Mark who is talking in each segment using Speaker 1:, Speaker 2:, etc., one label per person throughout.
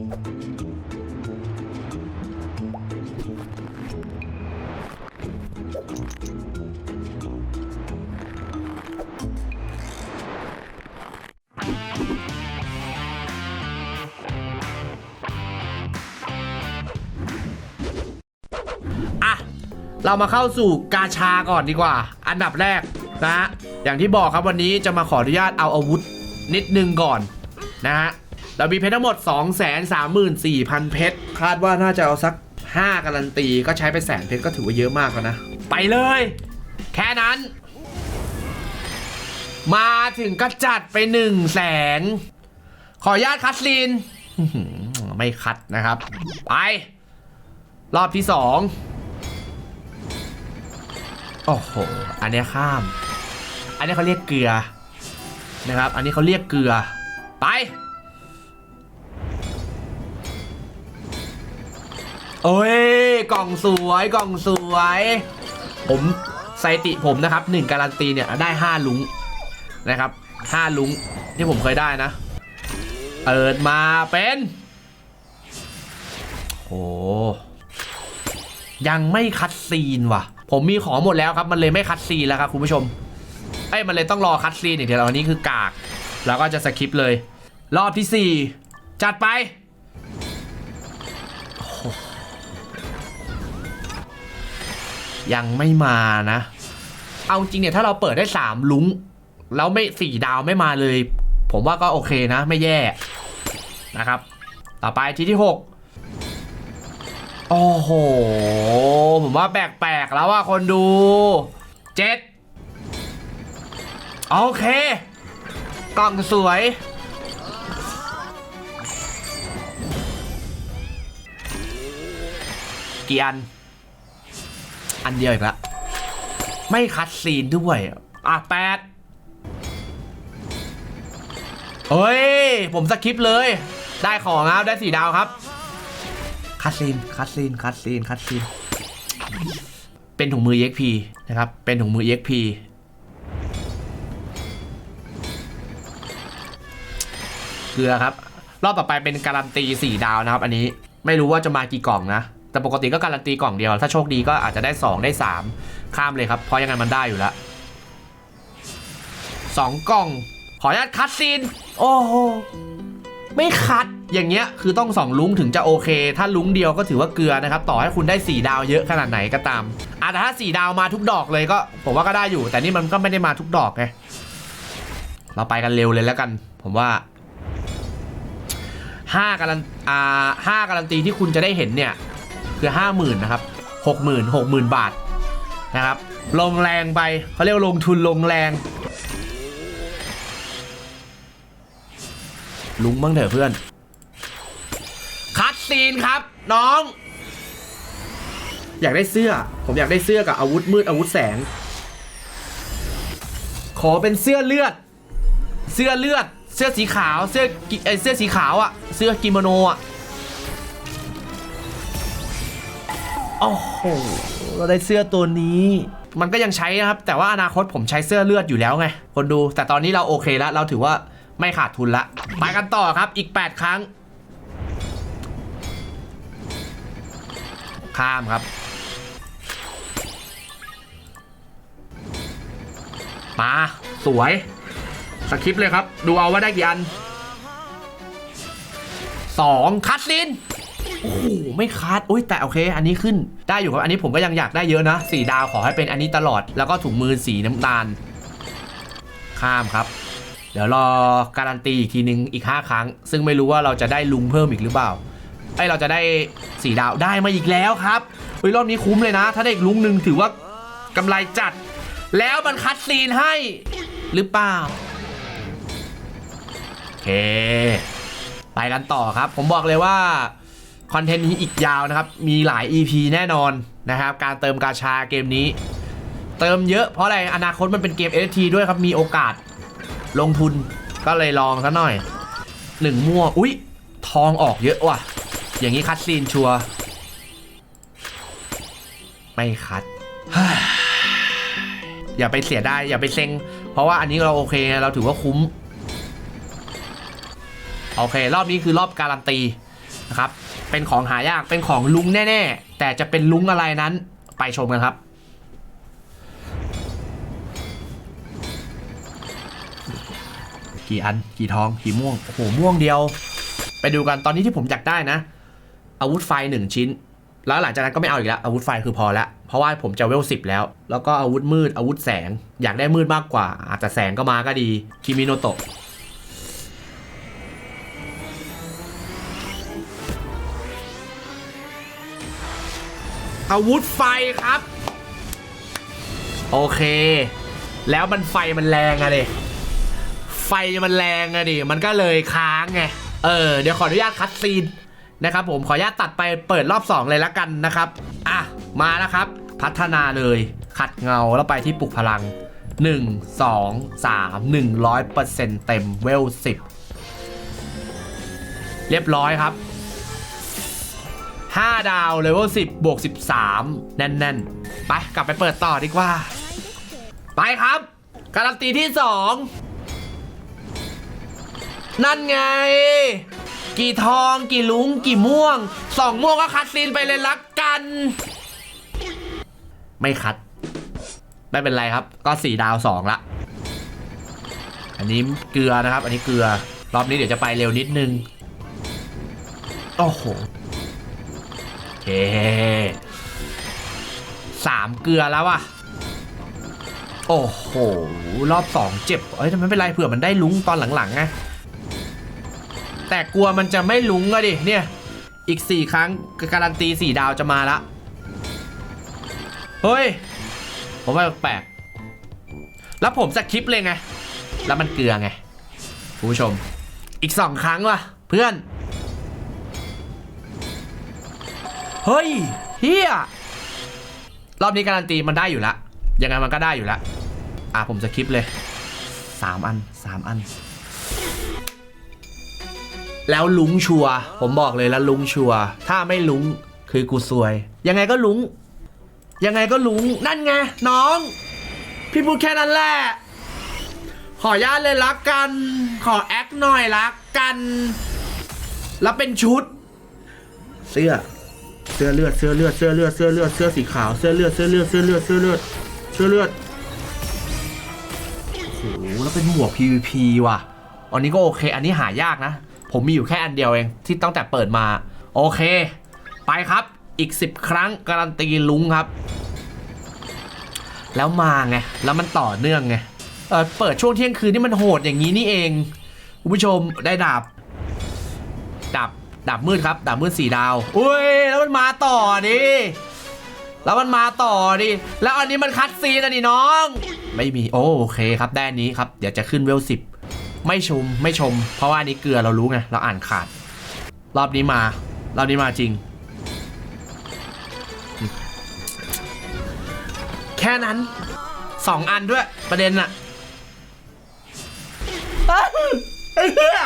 Speaker 1: อะ เรามาเข้าสู่กาชาก่อนดีกว่า อันดับแรกนะฮะอย่างที่บอกครับวันนี้จะมาขออนุญาตเอาอาวุธนิดนึงก่อนนะฮะ เรามีเพชรทั้งหมด 2 3 4 0 0 0 เพชร คาดว่าน่าจะเอาสัก 5 การันตี ก็ใช้ไปแสนเพชรก็ถือว่าเยอะมากแล้วนะ ไปเลย แค่นั้น มาถึงก็จัดไป1 0 0 0 0แสนขออนุญาตคัดซีนอื้อหือไม่คัดนะครับ ไป รอบที่สองโอ้โห อันเนี้ยข้าม อันนี้เขาเรียกเกลือนะครับ อันนี้เขาเรียกเกลือ ไป โอ้ยกล่องสวยกล่องสวย ผมสถิติผมนะครับหนึ่งการันตีเนี่ยได้5ลุงนะครับ5ลุงที่ผมเคยได้นะเปิดมาเป็นโอ้ยังไม่คัดซีนว่ะ ผมมีของหมดแล้วครับ มันเลยไม่คัดซีนแล้วครับคุณผู้ชมเอ้ยมันเลยต้องรอคัดซีนอย่างเดียวอันนี้คือกาก แล้วก็จะสคิปเลย รอบที่ 4 จัดไป ยังไม่มานะ เอาจริงเนี่ยถ้าเราเปิดได้3ลุงแล้วไม่สี่ดาวไม่มาเลย ผมว่าก็โอเคนะ ไม่แย่นะครับ ต่อไปทีที่6โอ้โห ผมว่าแปลกๆแล้วว่าคนดูเจ็ดโอเค กล่องสวยกี่อัน อันเดียวอีกแล้วไม่คัดซีนด้วย อะแปดเฮ้ย ผมสคิปเลย ได้ของครับ ได้สี่ดาวครับ คัดซีน คัดซีน คัดซีน คัดซีน เป็นถุงมือ EXP นะครับ เป็นถุงมือ EXP เกลือครับ รอบต่อไปเป็นการันตี4ดาวนะครับ อันนี้ ไม่รู้ว่าจะมากี่กล่องนะ แต่ปกติก็การันตีกล่องเดียว ถ้าโชคดีก็อาจจะได้ 2 ได้ 3 ข้ามเลยครับ เพราะยังไงมันได้อยู่แล้ว2กล่อง ขออนุญาตคัดซีน โอ้โห ไม่คัดอย่างเงี้ยคือต้องสองลุงถึงจะโอเค ถ้าลุงเดียวก็ถือว่าเกลือนะครับ ต่อให้คุณได้ 4 ดาวเยอะขนาดไหนก็ตามอะแต่ถ้า 4 ดาวมาทุกดอกเลยก็ ผมว่าก็ได้อยู่ แต่นี่มันก็ไม่ได้มาทุกดอกไงเราไปกันเร็วเลยแล้วกัน ผมว่าห้าการันอ่าห้าการันตีที่คุณจะได้เห็นเนี่ย คือห้าหมื่นนะครับหกหมื่นหกหมื่นบาทนะครับ ลงแรงไปเขาเรียกลงทุนลงแรง ลุงบ้างเถอะเพื่อน คัดซีนครับ น้อง อยากได้เสื้อ ผมอยากได้เสื้อกับอาวุธมืดอาวุธแสง ขอเป็นเสื้อเลือด เสื้อเลือด เสื้อสีขาว เสื้อไอเสื้อสีขาวอะเสื้อกิโมโนอะ โอ้โหเราได้เสื้อตัวนี้มันก็ยังใช้นะครับ แต่ว่าอนาคตผมใช้เสื้อเลือดอยู่แล้วไง คนดู แต่ตอนนี้เราโอเคแล้วเราถือว่าไม่ขาดทุนละไปกันต่อครับอีก 8 ครั้ง ข้ามครับ มา สวย สคริปเลยครับ ดูเอาว่าได้กี่อันสองคัดซิน โอ้โหไม่คัดโอ้ยแต่โอเค อันนี้ขึ้นได้อยู่ครับอันนี้ผมก็ยังอยากได้เยอะนะสี่ดาวขอให้เป็นอันนี้ตลอด แล้วก็ถุงมือสีน้ำตาล ข้ามครับ เดี๋ยวรอการันตีอีกทีนึงอีก 5 ครั้ง ซึ่งไม่รู้ว่าเราจะได้ลุงเพิ่มอีกหรือเปล่าไอเราจะได้สีดาวได้มาอีกแล้วครับเฮ้ยรอบนี้คุ้มเลยนะ ถ้าได้อีกลุงหนึ่งถือว่ากำไรจัด แล้วมันคัดซีนให้หรือเปล่าโอเค ไปกันต่อครับ ผมบอกเลยว่า คอนเทนต์นี้อีกยาวนะครับ มีหลาย EP แน่นอนนะครับ การเติมกาชาเกมนี้ เติมเยอะเพราะอะไรอนาคตมันเป็นเกม NFT ด้วยครับ มีโอกาสลงทุนก็เลยลองซะหน่อยหนึ่งมั่ว อุ๊ย ทองออกเยอะว่ะ อย่างนี้คัดซีนชัวไม่คัด อย่าไปเสียได้อย่าไปเซ็ง เพราะว่าอันนี้เราโอเค เราถือว่าคุ้ม โอเค รอบนี้คือรอบการันตีนะครับ เป็นของหายากเป็นของลุงแน่ ๆ แต่จะเป็นลุงอะไรนั้นไปชมกันครับ กี่อันกี่ทองกี่ม่วงโอ้โหม่วงเดียว ไปดูกันตอนนี้ที่ผมอยากได้นะ อาวุธไฟหนึ่งชิ้น แล้วหลังจากนั้นก็ไม่เอาอีกแล้วอาวุธไฟคือพอแล้วเพราะว่าผมจะเวลสิบแล้ว แล้วก็อาวุธมืดอาวุธแสง อยากได้มืดมากกว่าอาจจะแสงก็มาก็ดีคิมิโนโตะ อาวุธไฟครับ โอเค แล้วมันไฟมันแรงอะดิไฟมันแรงอะดิมันก็เลยค้างไงเออเดี๋ยวขออนุญาตคัดซีนนะครับผมขออนุญาตตัดไปเปิดรอบ 2 เลยละกันนะครับ อะ มาแล้วครับ พัฒนาเลยขัดเงาแล้วไปที่ปลุกพลัง 1 2 3 100%เต็มเวล10 เรียบร้อยครับ 5 ดาวเลเวล10บวก13 แน่นๆ ไปกลับไปเปิดต่อดีกว่า ไปครับ การันตีที่ 2 นั่นไง กี่ทองกี่ลุงกี่ม่วงสองม่วงก็คัดซีนไปเลยละกัน ไม่คัด ไม่เป็นไรครับ ก็สี่ดาวสองละ อันนี้เกลือนะครับ อันนี้เกลือ รอบนี้เดี๋ยวจะไปเร็วนิดนึง โอ้โห สามเกลือแล้วอะโอ้โห รอบสองเจ็บ เอ้ยแต่ไม่เป็นไรเผื่อมันได้ลุ้งตอนหลังๆไงแต่กลัวมันจะไม่ลุ้งอะดิ เนี่ย อีกสี่ครั้งการันตีสี่ดาวจะมาละ เฮ้ย ผมว่าแปลก แล้วผมสคริปเลยไง แล้วมันเกลือไง คุณผู้ชม อีกสองครั้งว่ะ เพื่อน เฮ้ยเฮียรอบนี้การันตีมันได้อยู่แล้วยังไงมันก็ได้อยู่แล้วอะผมจะคลิปเลยสามอันสามอัน แล้วลุงชัว ผมบอกเลยแล้วลุงชัว ถ้าไม่ลุงคือกูซวย ยังไงก็ลุง ยังไงก็ลุง นั่นไง น้อง พี่พูดแค่นั้นแหละ ขอญาตเลยละกัน ขอแอคหน่อยละกัน แล้วเป็นชุด เสื้อ เสื้อเลือดเสื้อเลือดเสื้อเลือดเสื้อเลือดเสื้อสีขาวเสื้อเลือดเสื้อเลือดเสื้อเลือดเสื้อเลือดเสื้อเลือดโอ้โหแล้วเป็นหมวก PVP ว่ะ อันนี้ก็โอเค อันนี้หายากนะ ผมมีอยู่แค่อันเดียวเองที่ตั้งแต่เปิดมา โอเค ไปครับอีก 10 ครั้งการันตีลุงครับ แล้วมาไง แล้วมันต่อเนื่องไงเออเปิดช่วงเที่ยงคืนนี่มันโหดอย่างนี้นี่เองคุณผู้ชมได้ดาบดาบ ดาบมืดครับดาบมืดสี่ดาวอุ้ยแล้วมันมาต่อดิแล้วมันมาต่อดิ แล้วอันนี้มันคัดซีนอะนี่น้อง ไม่มี โอโอเคครับได้อันนี้ครับ เดี๋ยวจะขึ้นเวลสิบ ไม่ชม ไม่ชม เพราะว่าอันนี้เกลือเรารู้ไง เราอ่านขาด รอบนี้มา รอบนี้มาจริง แค่นั้น สองอันด้วย ประเด็นอะเอ้ยไอ้เหี้ย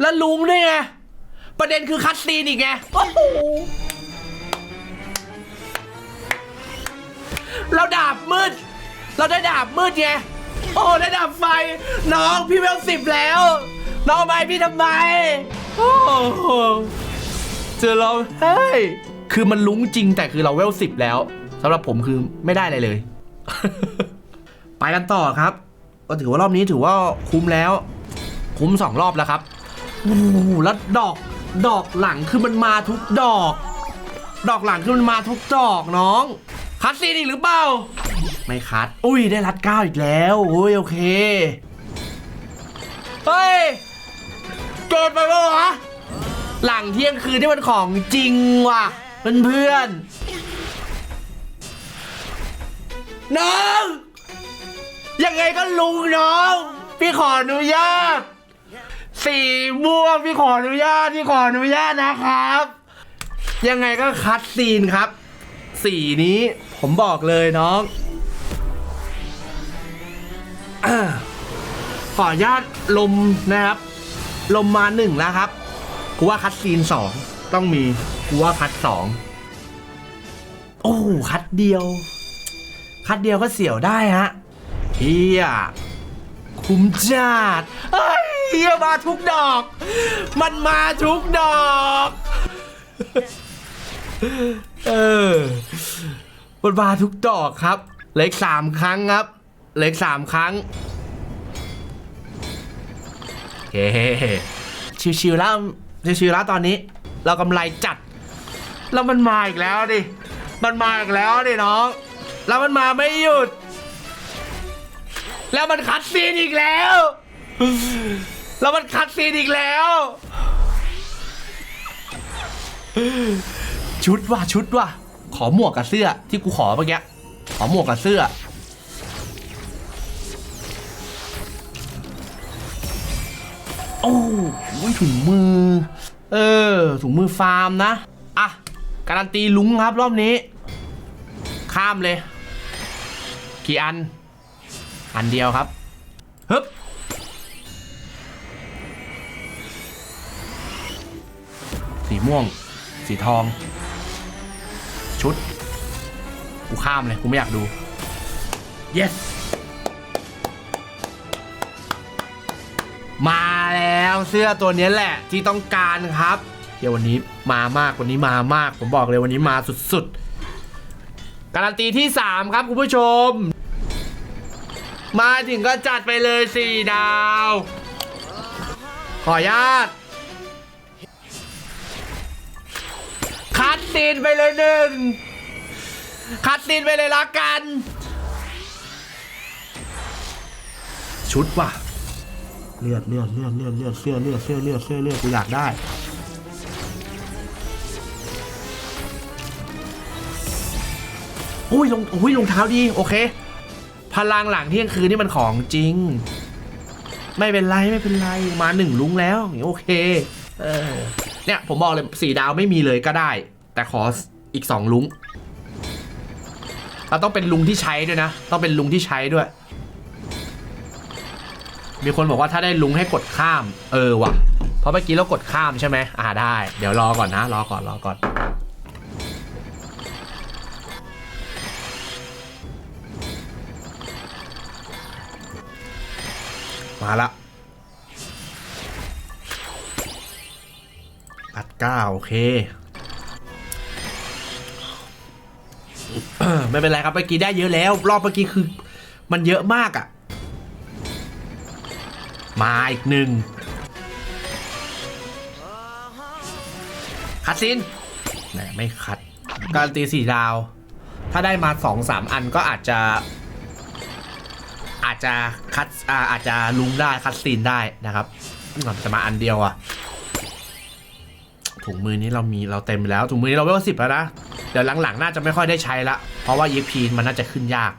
Speaker 1: แล้วลุงด้วยไง ประเด็นคือคัดซีนอีกไงโอ้โหเราดาบมืด เราได้ดาบมืดไง โอ้ได้ดาบไฟ น้องพี่เวลสิบแล้ว น้องเอาไปพี่ทำไม โอ้โหเจอเราเฮ้ยคือมันลุ้งจริงแต่คือเราเวลสิบแล้วสำหรับผมคือไม่ได้อะไรเลย ไปกันต่อครับ ก็ถือว่ารอบนี้ถือว่าคุ้มแล้ว คุ้มสองรอบแล้วครับโอ้โหแล้วดอก ดอกหลังคือมันมาทุกดอก ดอกหลังคือมันมาทุกดอกน้อง คัดซีนอีกหรือเปล่า ไม่คัด อุ้ยได้รัดเก้าอีกแล้วอุ้ยโอเค เฮ้ยเกิดไปปะวะ หลังเที่ยงคืนที่มันของจริงว่ะเพื่อนๆน้อง ยังไงก็ลุงน้อง พี่ขออนุญาต สีม่วงพี่ขออนุญาตพี่ขออนุญาตนะครับ ยังไงก็คัดซีนครับ สีนี้ผมบอกเลยน้องอขออนุญาตลมนะครับ ลมมาหนึ่งแล้วครับกูว่าคัดซีนสองต้องมีกูว่าคัดสองโอ้คัดเดียว คัดเดียวก็เสียวได้ฮะเฮียคุ้มจัดเอ้ย เฮียมาทุกดอก มันมาทุกดอก เออมันมาทุกดอกครับ เล็กสามครั้งครับ เล็กสามครั้งเฮ้ชิวๆแล้วชิวๆแล้วตอนนี้ เรากำไรจัด แล้วมันมาอีกแล้วดิ มันมาอีกแล้วดิน้อง แล้วมันมาไม่หยุด แล้วมันคัดซีนอีกแล้ว แล้วมันคัดซีนอีกแล้ว ชุดว่ะชุดว่ะ ขอหมวกกับเสื้อที่กูขอเมื่อกี้ ขอหมวกกับเสื้อ โอ้ยถุงมือ เออ ถุงมือฟาร์มนะ อะ การันตีลุงครับรอบนี้ ข้ามเลย กี่อัน อันเดียวครับฮึบ ม่วง สีทอง ชุด กูข้ามเลย กูไม่อยากดู yes มาแล้วเสื้อตัวนี้แหละที่ต้องการครับ เดี๋ยววันนี้มามากวันนี้มามาก ผมบอกเลยวันนี้มาสุดๆ การันตีที่ 3 ครับคุณผู้ชม มาถึงก็จัดไปเลย 4 ดาว ขออนุญาต ซีนไปเลยหนึ่งคัดซีนไปเลยละกัน ชุดว่ะเลือดเลือดเลือดเลือดเลือดเสื้อเลือดเสื้อเลือดเสื้อเลือดกูอยากได้อุ้ยลงอุ้ยรองเท้าดี โอเค พลังหลังเที่ยงคืนนี่มันของจริง ไม่เป็นไรไม่เป็นไรมาหนึ่งลุงแล้วอย่างงี้โอเค เออเนี่ยผมบอกเลยสี่ดาวไม่มีเลยก็ได้ แต่ขออีกสองลุงเราต้องเป็นลุงที่ใช้ด้วยนะ ต้องเป็นลุงที่ใช้ด้วย มีคนบอกว่าถ้าได้ลุงให้กดข้าม เออว่ะ เพราะเมื่อกี้เรากดข้ามใช่ไหมอ่าได้ เดี๋ยวรอก่อนนะ รอก่อน รอก่อน มาละอัดเก้าโอเค ไม่เป็นไรครับเมื่อกี้ได้เยอะแล้ว รอบเมื่อกี้คือ มันเยอะมากอะ่ะ มาอีกหนึ่งคัดซินไม่คัด การนตีสี่ดาว ถ้าได้มาสองสามอันก็อาจจะ อาจจะคัดอาอาจจะลุงได้คัดซีนได้นะครับจะมาอันเดียวอะถุงมือนี้เรามีเราเต็มแล้วถุงมือนี้เราเวลสิบแล้วนะ เดี๋ยวหลังๆ น่าจะไม่ค่อยได้ใช้ละ เพราะว่า EXP มันน่าจะขึ้นยาก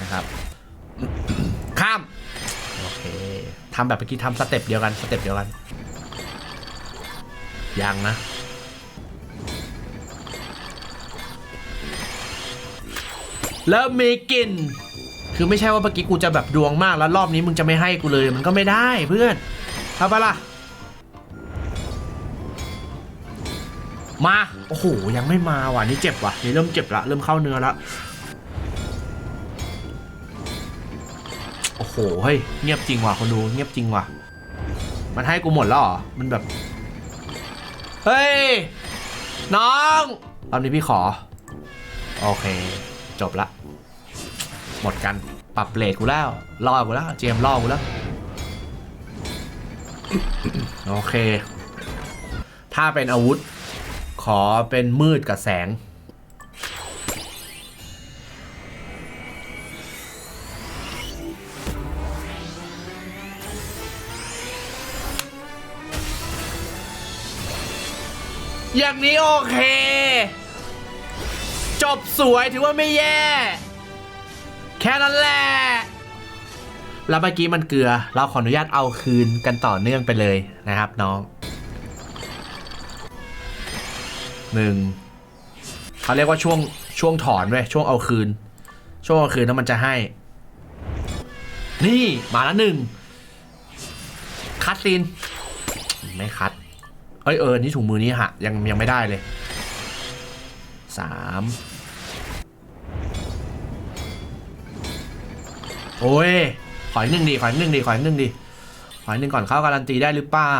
Speaker 1: นะครับ ข้าม โอเคทำแบบเมื่อกี้ทำสเต็ปเดียวกัน สเต็ปเดียวกัน ยังนะ เริ่มมีกลิ่นคือไม่ใช่ว่าเมื่อกี้กูจะแบบดวงมากแล้วรอบนี้มึงจะไม่ให้กูเลยมันก็ไม่ได้เพื่อนทำปะล่ะ มา โอ้โห ยังไม่มาว่ะ นี่เจ็บว่ะ นี่เริ่มเจ็บละ เริ่มเข้าเนื้อละ โอ้โห เฮ้ย เงียบจริงว่ะคนดู เงียบจริงว่ะ มันให้กูหมดแล้วเหรอ มันแบบ เฮ้ย น้องรอบนี้พี่ขอ โอเค จบละ หมดกัน ปรับเลทกูแล้ว รอกูแล้ว เจมส์รอกูแล้ว โอเค ถ้าเป็นอาวุธ ขอเป็นมืดกับแสง อย่างนี้โอเค จบสวยถือว่าไม่แย่ แค่นั้นแหละ แล้วเมื่อกี้มันเกลือ เราขออนุญาตเอาคืนกันต่อเนื่องไปเลยนะครับน้อง หนึ่งเขาเรียกว่าช่วงช่วงถอนเว้ยช่วงเอาคืน ช่วงเอาคืนแล้วมันจะให้ นี่มาแล้วหนึ่งคัดซีนไม่คัดเอ้ยเออนี่ถุงมือนี้ฮะยังยังไม่ได้เลยสามโอ้ย ขออีกหนึ่งดีขออีกหนึ่งดีขออีกหนึ่งดีขออีกหนึ่งก่อนเข้าการันตีได้หรือเปล่า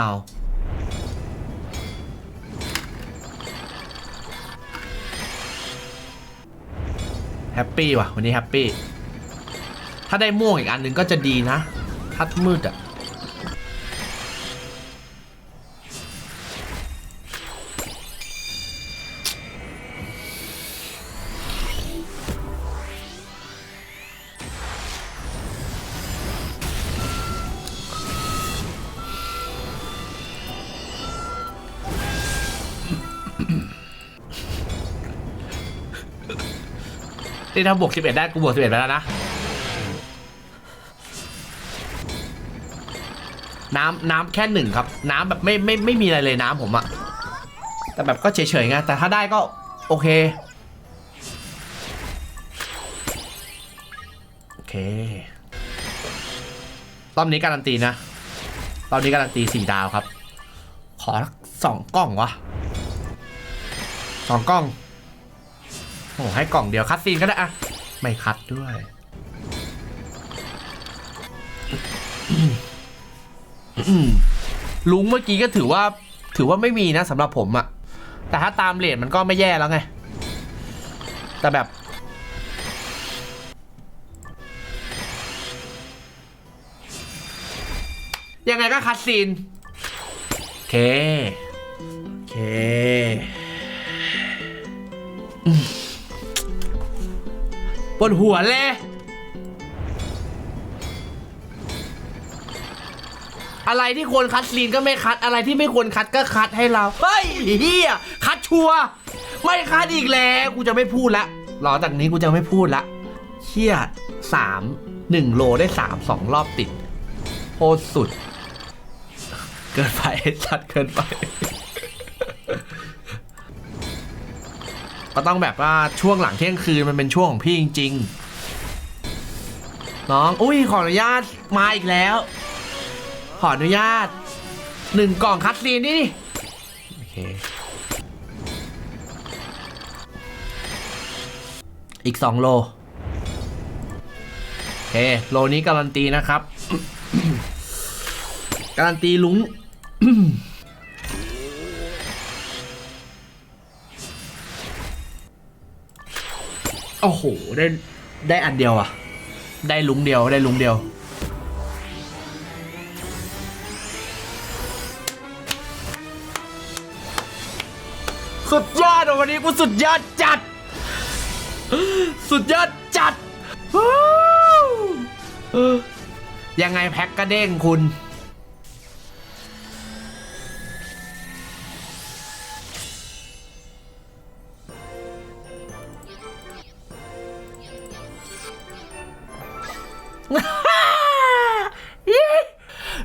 Speaker 1: แฮปปี้ว่ะ วันนี้แฮปปี้ ถ้าได้ม่วงอีกอันหนึ่งก็จะดีนะ ทัดมืดอะ นี่ถ้าบวก 11 ได้ กูบวก 11 ไปแล้วนะ น้ำน้ำแค่หนึ่งครับ น้ำแบบไม่ไม่ไม่มีอะไรเลยน้ำผมอะแต่แบบก็เฉยๆไง แต่ถ้าได้ก็โอเค โอเค รอบนี้การันตีนะ รอบนี้การันตีสี่ดาวครับ ขอสักสองกล้องวะสองกล้อง โอ้ให้กล่องเดียวคัดซีนก็ได้อะไม่คัดด้วยลุงเมื่อกี้ก็ถือว่า ถือว่าไม่มีนะสำหรับผมอะแต่ถ้าตามเลทมันก็ไม่แย่แล้วไง แต่แบบ ยังไงก็คัดซีน โอเค โอเค ปวดหัวเลยอะไรที่ควรคัดซีนก็ไม่คัดอะไรที่ไม่ควรคัดก็คัดให้เราเฮ้ยเฮียคัดชัวไม่คัดอีกแล้วกูจะไม่พูดละหลังจากนี้กูจะไม่พูดละเฮียสามหนึ่งโลได้สามสองรอบติดโคตรสุด เกินไปชัดเกินไป ก็ต้องแบบว่าช่วงหลังเที่ยงคืนมันเป็นช่วงของพี่จริง ๆ น้อง อุ้ยขออนุญาตมาอีกแล้ว ขออนุญาตหนึ่งกล่องคัดซีนนี่โอเคอีกสองโลโอเคโลนี้การันตีนะครับ การันตีลุง โอ้โห ได้ได้อันเดียวอะ ได้ลุงเดียวได้ลุงเดียว สุดยอดอะวันนี้กูสุดยอดจัด สุดยอดจัด ยังไงแพ็กก็เด้งคุณ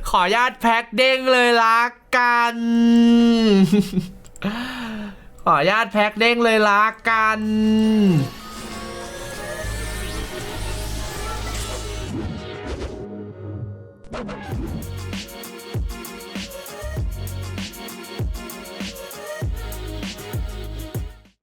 Speaker 1: ขอญาตแพ็กเด้งเลยละกัน ขอญาตแพ็กเด้งเลยละกัน